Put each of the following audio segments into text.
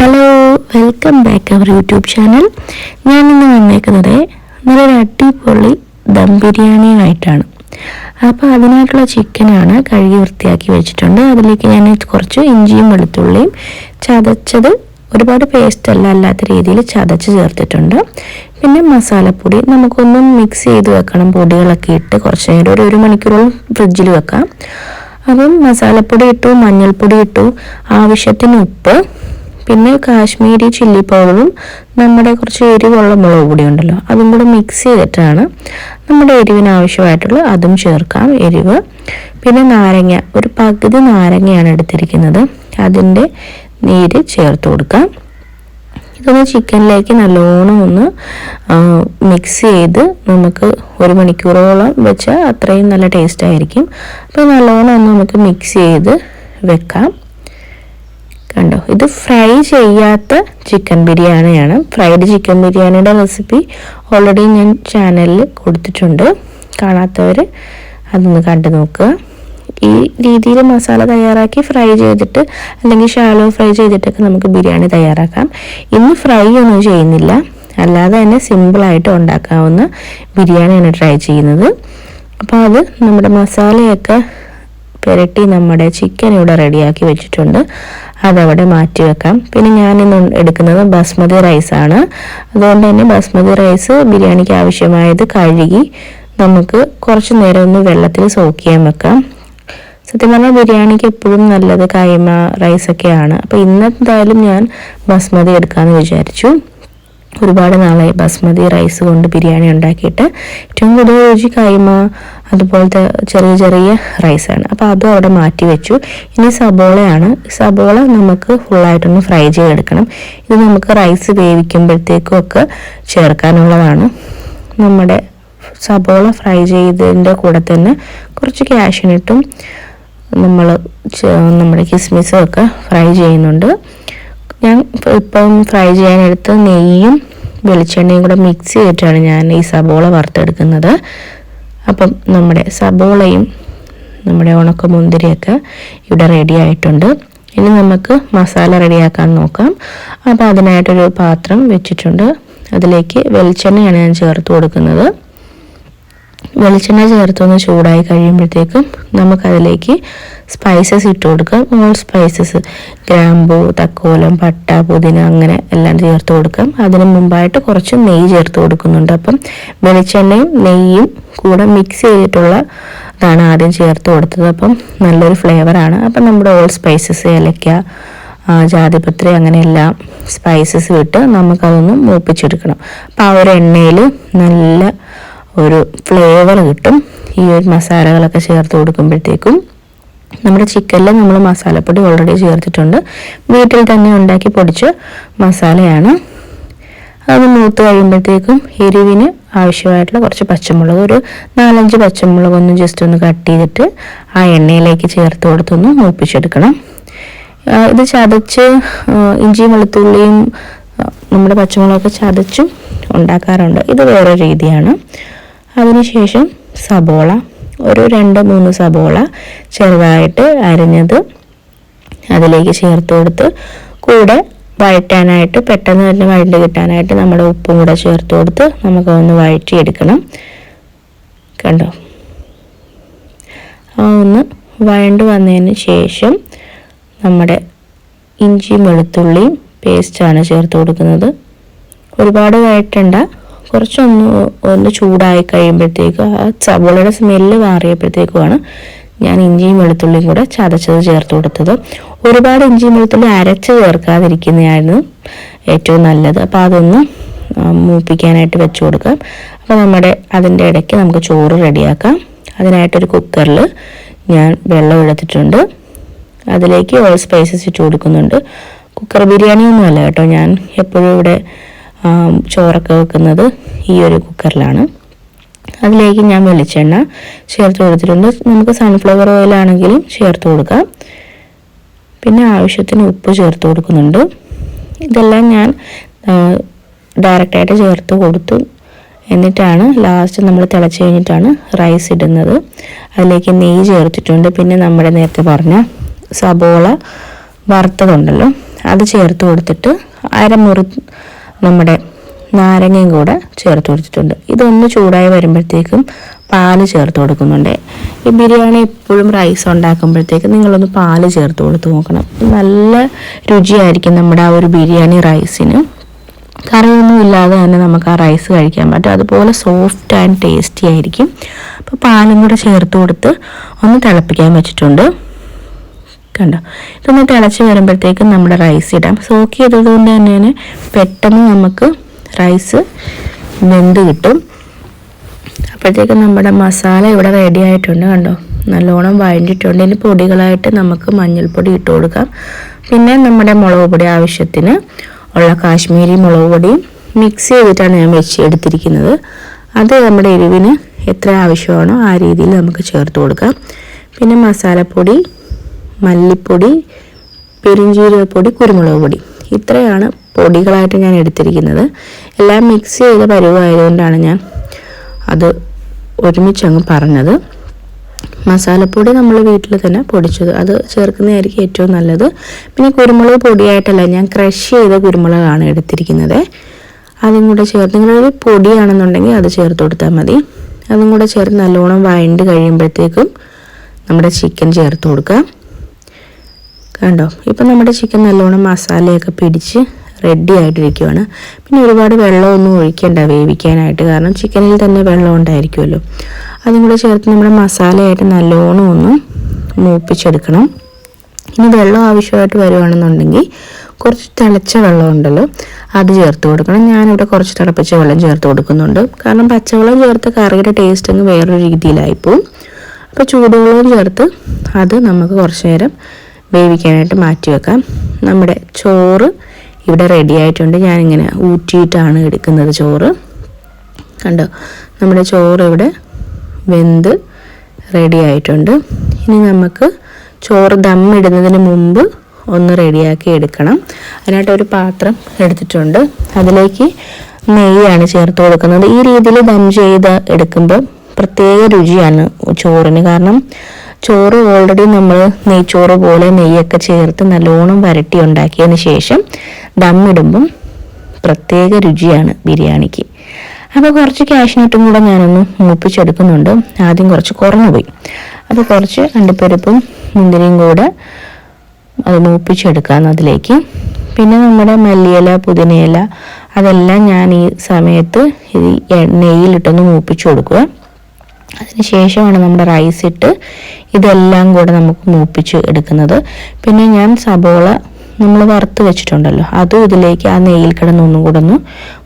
Hello welcome back our YouTube channel ഞാൻ ഇന്ന് വന്നേക്കുന്നത് നല്ലൊരു അടിപൊളി ദം ബിരിയാണിയുമായിട്ടാണ് അപ്പോൾ അതിനായിട്ടുള്ള ചിക്കനാണ് കഴുകി വൃത്തിയാക്കി വെച്ചിട്ടുണ്ട്. അതിലേക്ക് ഞാൻ കുറച്ച് ഇഞ്ചിയും വെളുത്തുള്ളിയും ചതച്ചത് ഒരുപാട് പേസ്റ്റ് അല്ല അല്ലാത്ത രീതിയിൽ ചതച്ച് ചേർത്തിട്ടുണ്ട്. പിന്നെ മസാലപ്പൊടി നമുക്കൊന്നും മിക്സ് ചെയ്ത് വെക്കണം. പൊടികളൊക്കെ ഇട്ട് കുറച്ച് നേരം ഒരു ഒരു മണിക്കൂറോളം ഫ്രിഡ്ജിൽ വെക്കാം. അപ്പം മസാലപ്പൊടി ഇട്ടു മഞ്ഞൾപ്പൊടി ഇട്ടു ആവശ്യത്തിന് ഉപ്പ് പിന്നെ കാശ്മീരി ചില്ലി പൗഡറും നമ്മുടെ കുറച്ച് എരിവുള്ള മുളക് പൊടി ഉണ്ടല്ലോ അതും കൂടെ മിക്സ് ചെയ്തിട്ടാണ് നമ്മുടെ എരിവിന് ആവശ്യമായിട്ടുള്ള അതും ചേർക്കാം എരിവ്. പിന്നെ നാരങ്ങ ഒരു പകുതി നാരങ്ങയാണ് എടുത്തിരിക്കുന്നത്. അതിന്റെ നീര് ചേർത്ത് കൊടുക്കാം. ഇതൊന്ന് ചിക്കനിലേക്ക് നല്ലോണം ഒന്ന് മിക്സ് ചെയ്ത് നമുക്ക് ഒരു മണിക്കൂറോളം വെച്ചാൽ അത്രയും നല്ല ടേസ്റ്റ് ആയിരിക്കും. അപ്പോൾ നല്ലോണം ഒന്ന് നമുക്ക് മിക്സ് ചെയ്ത് വെക്കാം. കണ്ടോ? ഇത് ഫ്രൈ ചെയ്യാത്ത ചിക്കൻ ബിരിയാണിയാണ്. ഫ്രൈഡ് ചിക്കൻ ബിരിയാണിയുടെ റെസിപ്പി ഓൾറെഡി ഞാൻ ചാനലിൽ കൊടുത്തിട്ടുണ്ട്. കാണാത്തവർ അതൊന്ന് കണ്ടു നോക്കുക. ഈ രീതിയിൽ മസാല തയ്യാറാക്കി ഫ്രൈ ചെയ്തിട്ട് അല്ലെങ്കിൽ ഷാലോ ഫ്രൈ ചെയ്തിട്ടൊക്കെ നമുക്ക് ബിരിയാണി തയ്യാറാക്കാം. ഇന്ന് ഫ്രൈ ഒന്നും ചെയ്യുന്നില്ല. അല്ലാതെ തന്നെ സിമ്പിളായിട്ട് ഉണ്ടാക്കാവുന്ന ബിരിയാണിയാണ് ട്രൈ ചെയ്യുന്നത്. അപ്പോൾ അത് നമ്മുടെ മസാലയൊക്കെ പുരട്ടി നമ്മുടെ ചിക്കൻ ഇവിടെ റെഡിയാക്കി വെച്ചിട്ടുണ്ട്. അതവിടെ മാറ്റി വെക്കാം പിന്നെ ഞാൻ ഇന്ന് എടുക്കുന്നത് ബസ്മതി റൈസാണ് അതുകൊണ്ട് തന്നെ ബസ്മതി റൈസ് ബിരിയാണിക്ക് ആവശ്യമായത് കഴുകി നമുക്ക് കുറച്ച് നേരം ഒന്ന് വെള്ളത്തിൽ സോക്ക് ചെയ്യാൻ വെക്കാം. സത്യം പറഞ്ഞാൽ ബിരിയാണിക്ക് എപ്പോഴും നല്ലത് കൈമ റൈസൊക്കെയാണ് അപ്പോൾ ഇന്നെന്തായാലും ഞാൻ ബസ്മതി എടുക്കാമെന്ന് വിചാരിച്ചു. ഒരുപാട് നാളായി ബസ്മതി റൈസ് കൊണ്ട് ബിരിയാണി ഉണ്ടാക്കിയിട്ട്. ഏറ്റവും കൂടുതൽ രുചി കൈമ അതുപോലത്തെ ചെറിയ ചെറിയ റൈസാണ്. അപ്പോൾ അതും അവിടെ മാറ്റി വെച്ചു. ഇനി സബോളയാണ്. സബോള നമുക്ക് ഫുള്ളായിട്ടൊന്ന് ഫ്രൈ ചെയ്തെടുക്കണം. ഇത് നമുക്ക് റൈസ് വേവിക്കുമ്പോഴത്തേക്കും ഒക്കെ ചേർക്കാനുള്ളതാണ്. നമ്മുടെ സബോള ഫ്രൈ ചെയ്തതിന്റെ കൂടെ തന്നെ കുറച്ച് ക്യാഷിനിട്ടും നമ്മൾ നമ്മുടെ കിസ്മിസും ഒക്കെ ഫ്രൈ ചെയ്യുന്നുണ്ട്. ഞാൻ ഇപ്പം ഫ്രൈ ചെയ്യാനെടുത്ത് നെയ്യും വെളിച്ചെണ്ണയും കൂടെ മിക്സ് ചെയ്തിട്ടാണ് ഞാൻ ഈ സബോള വറുത്തെടുക്കുന്നത്. അപ്പം നമ്മുടെ സബോളയും നമ്മുടെ ഉണക്കമുന്തിരിയൊക്കെ ഇവിടെ റെഡി ആയിട്ടുണ്ട്. ഇനി നമുക്ക് മസാല റെഡിയാക്കാൻ നോക്കാം. അപ്പോൾ അതിനായിട്ടൊരു പാത്രം വെച്ചിട്ടുണ്ട്. അതിലേക്ക് വെളിച്ചെണ്ണയാണ് ഞാൻ ചേർത്ത് കൊടുക്കുന്നത്. വെളിച്ചെണ്ണ ചേർത്തൊന്ന് ചൂടായി കഴിയുമ്പോഴത്തേക്കും നമുക്കതിലേക്ക് സ്പൈസസ് ഇട്ട് കൊടുക്കാം. ഓൾ സ്പൈസസ് ഗ്രാമ്പു തക്കോലം പട്ട പുതിന അങ്ങനെ എല്ലാം ചേർത്ത് കൊടുക്കാം. അതിന് മുമ്പായിട്ട് കുറച്ച് നെയ്യ് ചേർത്ത് കൊടുക്കുന്നുണ്ട്. അപ്പം വെളിച്ചെണ്ണയും നെയ്യും കൂടെ മിക്സ് ചെയ്തിട്ടുള്ള ഇതാണ് ആദ്യം ചേർത്ത് കൊടുത്തത്. അപ്പം നല്ലൊരു ഫ്ലേവറാണ് അപ്പം നമ്മുടെ ഓൾ സ്പൈസസ് ഏലക്ക ജാതിപത്രി അങ്ങനെ എല്ലാം സ്പൈസസ് ഇട്ട് നമുക്കതൊന്ന് മൂപ്പിച്ചെടുക്കണം. അപ്പം ആ ഒരു എണ്ണയിൽ നല്ല ഒരു ഫ്ലേവർ കിട്ടും. ഈ ഒരു മസാലകളൊക്കെ ചേർത്ത് കൊടുക്കുമ്പോഴത്തേക്കും നമ്മുടെ ചിക്കനിൽ നമ്മൾ മസാലപ്പൊടി ഓൾറെഡി ചേർത്തിട്ടുണ്ട്. വീട്ടിൽ തന്നെ ഉണ്ടാക്കി പൊടിച്ച മസാലയാണ്. അത് മൂത്ത് കഴിയുമ്പോഴത്തേക്കും എരിവിന് ആവശ്യമായിട്ടുള്ള കുറച്ച് പച്ചമുളക് ഒരു നാലഞ്ച് പച്ചമുളക് ഒന്ന് ജസ്റ്റ് ഒന്ന് കട്ട് ചെയ്തിട്ട് ആ എണ്ണയിലേക്ക് ചേർത്ത് കൊടുത്തൊന്ന് മൂപ്പിച്ചെടുക്കണം. ഇത് ചതച്ച് ഇഞ്ചിയും വെളുത്തുള്ളിയും നമ്മുടെ പച്ചമുളകൊക്കെ ചതച്ചും ഉണ്ടാക്കാറുണ്ട്. ഇത് വേറെ രീതിയാണ്. അതിനുശേഷം സബോള ഒരു രണ്ട് മൂന്ന് സബോള ചെറുതായിട്ട് അരിഞ്ഞത് അതിലേക്ക് ചേർത്ത് കൊടുത്ത് കൂടെ വഴറ്റാനായിട്ട് പെട്ടെന്ന് തന്നെ വഴണ്ട് കിട്ടാനായിട്ട് നമ്മുടെ ഉപ്പും കൂടെ ചേർത്ത് കൊടുത്ത് നമുക്ക് ഒന്ന് വഴറ്റിയെടുക്കണം. കണ്ടോ? ആ ഒന്ന് വഴണ്ട് വന്നതിന് ശേഷം നമ്മുടെ ഇഞ്ചിയും വെളുത്തുള്ളിയും പേസ്റ്റാണ് ചേർത്ത് കൊടുക്കുന്നത്. ഒരുപാട് വഴറ്റണ്ട. കുറച്ചൊന്ന് ഒന്ന് ചൂടായി കഴിയുമ്പോഴത്തേക്കും ആ സവോളയുടെ സ്മെല്ല് മാറിയപ്പോഴത്തേക്കുമാണ് ഞാൻ ഇഞ്ചിയും വെളുത്തുള്ളിയും കൂടെ ചതച്ചത് ചേർത്ത് കൊടുത്തത്. ഒരുപാട് ഇഞ്ചിയും വെളുത്തുള്ളി അരച്ച് ചേർക്കാതിരിക്കുന്നതായിരുന്നു ഏറ്റവും നല്ലത്. അപ്പോൾ അതൊന്ന് മൂപ്പിക്കാനായിട്ട് വെച്ച് കൊടുക്കാം. അപ്പോൾ നമ്മുടെ അതിന്റെ ഇടയ്ക്ക് നമുക്ക് ചോറ് റെഡിയാക്കാം. അതിനായിട്ടൊരു കുക്കറിൽ ഞാൻ വെള്ളം എടുത്തിട്ടുണ്ട്. അതിലേക്ക് ഓൾ സ്പൈസസ് ഇട്ട് കൊടുക്കുന്നുണ്ട്. കുക്കർ ബിരിയാണി ഒന്നുമല്ല കേട്ടോ ഞാൻ എപ്പോഴും ഇവിടെ ചോറൊക്കെ വെക്കുന്നത് ഈ ഒരു കുക്കറിലാണ്. അതിലേക്ക് ഞാൻ വെളിച്ചെണ്ണ ചേർത്ത് കൊടുത്തിട്ടുണ്ട്. നമുക്ക് സൺഫ്ലവർ ഓയിലാണെങ്കിലും ചേർത്ത് കൊടുക്കാം. പിന്നെ ആവശ്യത്തിന് ഉപ്പ് ചേർത്ത് കൊടുക്കുന്നുണ്ട്. ഇതെല്ലാം ഞാൻ ഡയറക്റ്റായിട്ട് ചേർത്ത് കൊടുത്തു. എന്നിട്ടാണ് ലാസ്റ്റ് നമ്മൾ തിളച്ച് കഴിഞ്ഞിട്ടാണ് റൈസ് ഇടുന്നത്. അതിലേക്ക് നെയ്യ് ചേർത്തിട്ടുണ്ട്. പിന്നെ നമ്മുടെ നേരത്തെ പറഞ്ഞ സബോള വറുത്തതുണ്ടല്ലോ അത് ചേർത്ത് കൊടുത്തിട്ട് അരമുറി നമ്മുടെ നാരങ്ങയും കൂടെ ചേർത്ത് കൊടുത്തിട്ടുണ്ട്. ഇതൊന്ന് ചൂടായി വരുമ്പോഴത്തേക്കും പാൽ ചേർത്ത് കൊടുക്കുന്നുണ്ട്. ഈ ബിരിയാണി എപ്പോഴും റൈസ് ഉണ്ടാക്കുമ്പോഴത്തേക്കും നിങ്ങളൊന്ന് പാൽ ചേർത്ത് കൊടുത്ത് നോക്കണം. നല്ല രുചിയായിരിക്കും നമ്മുടെ ആ ഒരു ബിരിയാണി റൈസിന് കറിയൊന്നും ഇല്ലാതെ തന്നെ നമുക്ക് ആ റൈസ് കഴിക്കാൻ പറ്റും. അതുപോലെ സോഫ്റ്റ് ആൻഡ് ടേസ്റ്റി ആയിരിക്കും. അപ്പോൾ പാലും കൂടെ ചേർത്ത് കൊടുത്ത് ഒന്ന് തിളപ്പിക്കാൻ വെച്ചിട്ടുണ്ട്. കണ്ടോ? ഇതൊന്ന് തിളച്ച് വരുമ്പോഴത്തേക്കും നമ്മുടെ റൈസ് ഇടാം. സോക്ക് ചെയ്തത് കൊണ്ട് തന്നെ പെട്ടെന്ന് നമുക്ക് റൈസ് വെന്ത് കിട്ടും. അപ്പോഴത്തേക്കും നമ്മുടെ മസാല ഇവിടെ റെഡി ആയിട്ടുണ്ട് കണ്ടോ? നല്ലോണം വഴണ്ടിട്ടുണ്ട് ഇനി പൊടികളായിട്ട് നമുക്ക് മഞ്ഞൾപ്പൊടി ഇട്ട് കൊടുക്കാം. പിന്നെ നമ്മുടെ മുളക് പൊടി ആവശ്യത്തിന് ഉള്ള കാശ്മീരി മുളക് പൊടിയും മിക്സ് ചെയ്തിട്ടാണ് ഞാൻ വെച്ച് എടുത്തിരിക്കുന്നത് അത് നമ്മുടെ എരിവിന് എത്ര ആവശ്യമാണോ ആ രീതിയിൽ നമുക്ക് ചേർത്ത് കൊടുക്കാം. പിന്നെ മസാലപ്പൊടി മല്ലിപ്പൊടി പെരിഞ്ജീരകപ്പൊടി കുരുമുളക് പൊടി. ഇത്രയാണ് പൊടികളായിട്ട് ഞാൻ എടുത്തിരിക്കുന്നത്. എല്ലാം മിക്സ് ചെയ്ത പരുവായതുകൊണ്ടാണ് ഞാൻ അത് ഒരുമിച്ചങ്ങ് പറഞ്ഞത്. മസാലപ്പൊടി നമ്മൾ വീട്ടിൽ തന്നെ പൊടിച്ചത്. അത് ചേർക്കുന്നതായിരിക്കും ഏറ്റവും നല്ലത്. പിന്നെ കുരുമുളക് പൊടിയായിട്ടല്ല ഞാൻ ക്രഷ് ചെയ്ത കുരുമുളകാണ് എടുത്തിരിക്കുന്നത്. അതും കൂടെ ചേർത്ത് നിങ്ങളൊരു പൊടിയാണെന്നുണ്ടെങ്കിൽ അത് ചേർത്ത് കൊടുത്താൽ മതി. അതും കൂടെ ചേർത്ത് നല്ലോണം വഴണ്ട് കഴിയുമ്പോഴത്തേക്കും നമ്മുടെ ചിക്കൻ ചേർത്ത് കൊടുക്കാം കണ്ടോ? ഇപ്പം നമ്മുടെ ചിക്കൻ നല്ലോണം മസാലയൊക്കെ പിടിച്ച് റെഡി ആയിട്ടിരിക്കുവാണ്. പിന്നെ ഒരുപാട് വെള്ളമൊന്നും ഒഴിക്കേണ്ട വേവിക്കാനായിട്ട്. കാരണം ചിക്കനിൽ തന്നെ വെള്ളം ഉണ്ടായിരിക്കുമല്ലോ. അതും കൂടെ ചേർത്ത് നമ്മുടെ മസാലയായിട്ട് നല്ലോണം ഒന്ന് മൂപ്പിച്ചെടുക്കണം. ഇനി വെള്ളം ആവശ്യമായിട്ട് വരുവാണെന്നുണ്ടെങ്കിൽ കുറച്ച് തിളച്ച വെള്ളം ഉണ്ടല്ലോ അത് ചേർത്ത് കൊടുക്കണം. ഞാനിവിടെ കുറച്ച് തിളപ്പിച്ച വെള്ളം ചേർത്ത് കൊടുക്കുന്നുണ്ട്. കാരണം പച്ചവെള്ളം ചേർത്ത് കറിയുടെ ടേസ്റ്റ് അങ്ങ് വേറൊരു രീതിയിലായിപ്പോവും. അപ്പോൾ ചൂടുവെള്ളവും ചേർത്ത് അത് നമുക്ക് കുറച്ച് നേരം വേവിക്കാനായിട്ട് മാറ്റി വെക്കാം. നമ്മുടെ ചോറ് ഇവിടെ റെഡി ആയിട്ടുണ്ട്. ഞാനിങ്ങനെ ഊറ്റിയിട്ടാണ് എടുക്കുന്നത് ചോറ്. കണ്ടോ? നമ്മുടെ ചോറ് ഇവിടെ വെന്ത് റെഡി ആയിട്ടുണ്ട്. ഇനി നമുക്ക് ചോറ് ദം ഇടുന്നതിന് മുമ്പ് ഒന്ന് റെഡിയാക്കി എടുക്കണം. അതിനായിട്ട് ഒരു പാത്രം എടുത്തിട്ടുണ്ട്. അതിലേക്ക് നെയ്യാണ് ചേർത്ത് കൊടുക്കുന്നത്. ഈ രീതിയിൽ ദം ചെയ്ത് എടുക്കുമ്പോൾ പ്രത്യേക രുചിയാണ് ചോറിന്. കാരണം ചോറ് ഓൾറെഡി നമ്മൾ നെയ്ച്ചോറ് പോലെ നെയ്യൊക്കെ ചേർത്ത് നല്ലോണം വരട്ടി ഉണ്ടാക്കിയതിന് ശേഷം ദമ്മിടുമ്പം പ്രത്യേക രുചിയാണ് ബിരിയാണിക്ക്. അപ്പോൾ കുറച്ച് കാഷ്നട്ടും കൂടെ ഞാനൊന്ന് മൂപ്പിച്ചെടുക്കുന്നുണ്ട്. ആദ്യം കുറച്ച് കുറഞ്ഞു പോയി. അപ്പോൾ കുറച്ച് അണ്ടിപ്പരിപ്പും മുന്തിരിയും കൂടെ അത് മൂപ്പിച്ചെടുക്കാം അതിലേക്ക്. പിന്നെ നമ്മുടെ മല്ലിയില പുതിനയില അതെല്ലാം ഞാൻ ഈ സമയത്ത് ഈ നെയ്യിലിട്ടൊന്ന് മൂപ്പിച്ചു കൊടുക്കുക. അതിനുശേഷമാണ് നമ്മുടെ റൈസ് ഇട്ട് ഇതെല്ലാം കൂടെ നമുക്ക് മൂപ്പിച്ച് എടുക്കുന്നത്. പിന്നെ ഞാൻ സബോള നമ്മൾ വറുത്ത് വെച്ചിട്ടുണ്ടല്ലോ അതും ഇതിലേക്ക് ആ നെയ്യിൽ കിടന്ന് ഒന്നും കൂടെ ഒന്ന്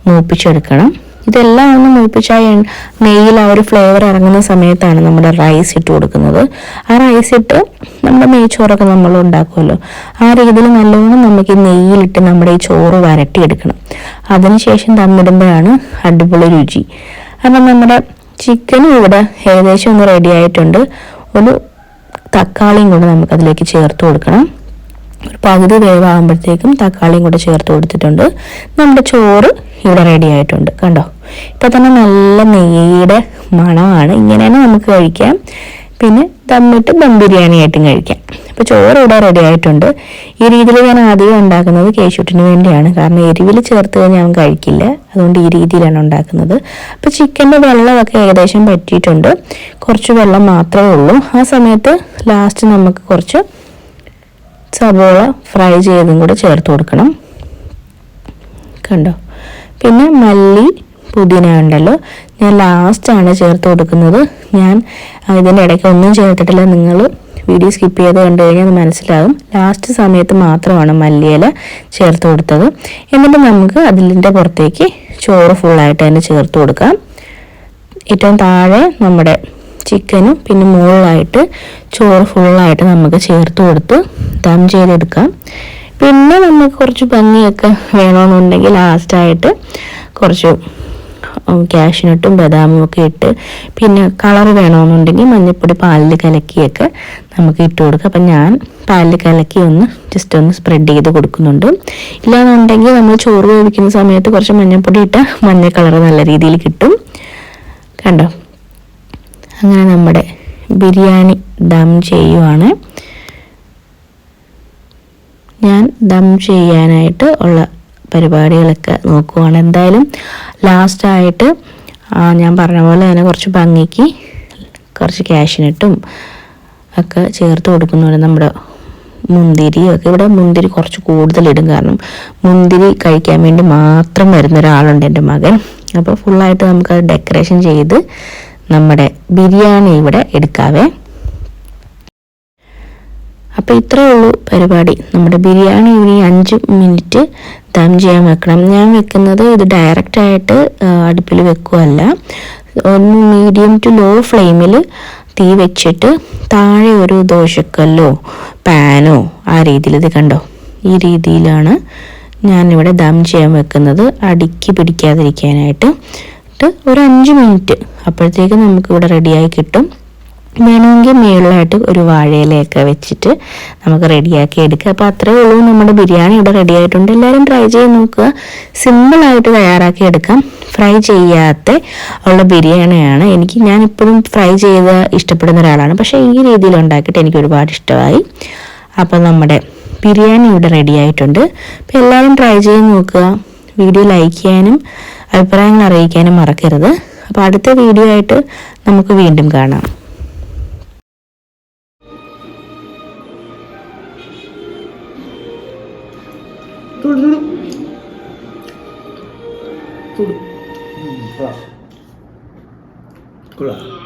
മൂപ്പിച്ചെടുക്കണം. ഇതെല്ലാം ഒന്ന് മൂപ്പിച്ച നെയ്യിൽ ആ ഒരു ഫ്ലേവർ ഇറങ്ങുന്ന സമയത്താണ് നമ്മുടെ റൈസ് ഇട്ട് കൊടുക്കുന്നത്. ആ റൈസ് ഇട്ട് നമ്മുടെ നെയ്ച്ചോറൊക്കെ നമ്മൾ ഉണ്ടാക്കുമല്ലോ ആ രീതിയിൽ നല്ലോണം നമുക്ക് ഈ നെയ്യിലിട്ട് നമ്മുടെ ഈ ചോറ് വരട്ടിയെടുക്കണം. അതിനുശേഷം തമ്മിടുമ്പോഴാണ് അടിപൊളി രുചി. അപ്പം നമ്മുടെ ചിക്കനും ഇവിടെ ഏകദേശം ഒന്ന് റെഡി ആയിട്ടുണ്ട്. ഒരു തക്കാളിയും കൂടെ നമുക്കതിലേക്ക് ചേർത്ത് കൊടുക്കണം. ഒരു പകുതി വേവാകുമ്പോഴത്തേക്കും തക്കാളിയും കൂടെ ചേർത്ത് കൊടുത്തിട്ടുണ്ട്. നമ്മുടെ ചോറ് ഇവിടെ റെഡി ആയിട്ടുണ്ട്. കണ്ടോ? ഇപ്പം തന്നെ നല്ല നെയ്യുടെ മണമാണ്. ഇങ്ങനെയാണ് നമുക്ക് കഴിക്കാം. പിന്നെ ദമ്മിട്ട് ദം ബിരിയാണി ആയിട്ടും കഴിക്കാം. അപ്പോൾ ചോറ് ഇവിടെ റെഡി ആയിട്ടുണ്ട്. ഈ രീതിയിൽ ഞാൻ ആദ്യം ഉണ്ടാക്കുന്നത് കേശുട്ടിന് വേണ്ടിയാണ്. കാരണം എരിവിൽ ചേർത്ത് കഴിഞ്ഞാൽ അവൻ കഴിക്കില്ല. അതുകൊണ്ട് ഈ രീതിയിലാണ് ഉണ്ടാക്കുന്നത്. അപ്പോൾ ചിക്കന്റെ വെള്ളമൊക്കെ ഏകദേശം പറ്റിയിട്ടുണ്ട്. കുറച്ച് വെള്ളം മാത്രമേ ഉള്ളൂ. ആ സമയത്ത് ലാസ്റ്റ് നമുക്ക് കുറച്ച് സബോള ഫ്രൈ ചെയ്തും കൂടെ ചേർത്ത് കൊടുക്കണം. കണ്ടോ? പിന്നെ മല്ലി പുതിന ഉണ്ടല്ലോ. ഞാൻ ലാസ്റ്റാണ് ചേർത്ത് കൊടുക്കുന്നത്. ഞാൻ ഇതിന്റെ ഇടയ്ക്ക് ഒന്നും ചേർത്തിട്ടില്ല. നിങ്ങൾ വീഡിയോ സ്കിപ്പ് ചെയ്ത് കണ്ടു കഴിഞ്ഞാൽ അത് മനസ്സിലാകും. ലാസ്റ്റ് സമയത്ത് മാത്രമാണ് മല്ലിയില ചേർത്ത് കൊടുത്തത്. എന്നിട്ട് നമുക്ക് അതിന്റെ പുറത്തേക്ക് ചോറ് ഫുള്ളായിട്ട് തന്നെ ചേർത്ത് കൊടുക്കാം. ഏറ്റവും താഴെ നമ്മുടെ ചിക്കനും പിന്നെ മുകളിലായിട്ട് ചോറ് ഫുള്ളായിട്ട് നമുക്ക് ചേർത്ത് കൊടുത്ത് ദം ചെയ്തെടുക്കാം. പിന്നെ നമുക്ക് കുറച്ച് ഭംഗിയൊക്കെ വേണമെന്നുണ്ടെങ്കിൽ ലാസ്റ്റായിട്ട് കുറച്ച് ക്യാഷ്നട്ടും ബദാമും ഒക്കെ ഇട്ട് പിന്നെ കളർ വേണമെന്നുണ്ടെങ്കിൽ മഞ്ഞൾപ്പൊടി പാലിൽ കലക്കിയൊക്കെ നമുക്ക് ഇട്ട് കൊടുക്കാം. അപ്പം ഞാൻ പാലിൽ കലക്കി ഒന്ന് ജസ്റ്റ് ഒന്ന് സ്പ്രെഡ് ചെയ്ത് കൊടുക്കുന്നുണ്ട്. ഇല്ലാന്നുണ്ടെങ്കിൽ നമ്മൾ ചോറ് വേവിക്കുന്ന സമയത്ത് കുറച്ച് മഞ്ഞൾപ്പൊടി ഇട്ടാൽ മഞ്ഞ കളർ നല്ല രീതിയിൽ കിട്ടും. കണ്ടോ? അങ്ങനെ നമ്മുടെ ബിരിയാണി ദം ചെയ്യുവാണ്. ഞാൻ ദം ചെയ്യാനായിട്ട് ഉള്ള പരിപാടികളൊക്കെ നോക്കുവാണ്. എന്തായാലും ലാസ്റ്റായിട്ട് ഞാൻ പറഞ്ഞ പോലെ തന്നെ കുറച്ച് ഭംഗിക്ക് കുറച്ച് ക്യാഷിനിട്ടും ഒക്കെ ചേർത്ത് കൊടുക്കുന്നുണ്ട് നമ്മുടെ മുന്തിരിയൊക്കെ ഇവിടെ മുന്തിരി കുറച്ച് കൂടുതലിടും കാരണം മുന്തിരി കഴിക്കാൻ വേണ്ടി മാത്രം വരുന്ന ഒരാളുണ്ട് എന്റെ മകൻ. അപ്പോൾ ഫുള്ളായിട്ട് നമുക്കത് ഡെക്കറേഷൻ ചെയ്ത് നമ്മുടെ ബിരിയാണി ഇവിടെ എടുക്കാവേ. അപ്പോൾ ഇത്രയേ ഉള്ളൂ പരിപാടി. നമ്മുടെ ബിരിയാണി ഇനി അഞ്ച് മിനിറ്റ് ദം ചെയ്യാൻ വെക്കണം. ഞാൻ വെക്കുന്നത് ഇത് ഡയറക്റ്റായിട്ട് അടുപ്പിൽ വെക്കുകയല്ല ഒന്ന് മീഡിയം ടു ലോ ഫ്ലെയിമിൽ തീ വെച്ചിട്ട് താഴെ ഒരു ദോശക്കല്ലോ പാനോ ആ രീതിയിൽ. ഇത് കണ്ടോ? ഈ രീതിയിലാണ് ഞാനിവിടെ ദം ചെയ്യാൻ വെക്കുന്നത്. അടുക്കി പിടിക്കാതിരിക്കാനായിട്ട്. ഒരു അഞ്ച് മിനിറ്റ്. അപ്പോഴത്തേക്ക് നമുക്കിവിടെ റെഡിയായി കിട്ടും. വേണമെങ്കിൽ മേളിലായിട്ട് ഒരു വാഴയിലയൊക്കെ വെച്ചിട്ട് നമുക്ക് റെഡിയാക്കി എടുക്കുക അപ്പോൾ അത്രേ ഉള്ളൂ. നമ്മുടെ ബിരിയാണി ഇവിടെ റെഡി ആയിട്ടുണ്ട്. എല്ലാവരും ട്രൈ ചെയ്ത് നോക്കുക. സിമ്പിളായിട്ട് തയ്യാറാക്കി എടുക്കാം. ഫ്രൈ ചെയ്യാത്ത ഉള്ള ബിരിയാണിയാണ്. എനിക്ക് ഞാൻ ഇപ്പോഴും ഫ്രൈ ചെയ്ത് ഇഷ്ടപ്പെടുന്ന ഒരാളാണ്. പക്ഷേ ഈ രീതിയിൽ ഉണ്ടാക്കിയിട്ട് എനിക്ക് ഒരുപാട് ഇഷ്ടമായി. അപ്പോൾ നമ്മുടെ ബിരിയാണി ഇവിടെ റെഡി ആയിട്ടുണ്ട്. അപ്പോൾ എല്ലാവരും ട്രൈ ചെയ്ത് നോക്കുക. വീഡിയോ ലൈക്ക് ചെയ്യാനും അഭിപ്രായങ്ങൾ അറിയിക്കാനും മറക്കരുത്. അപ്പോൾ അടുത്ത വീഡിയോ ആയിട്ട് നമുക്ക് വീണ്ടും കാണാം. 嘟嘟嘟嘟嘟嘟，嗯，过来，过来。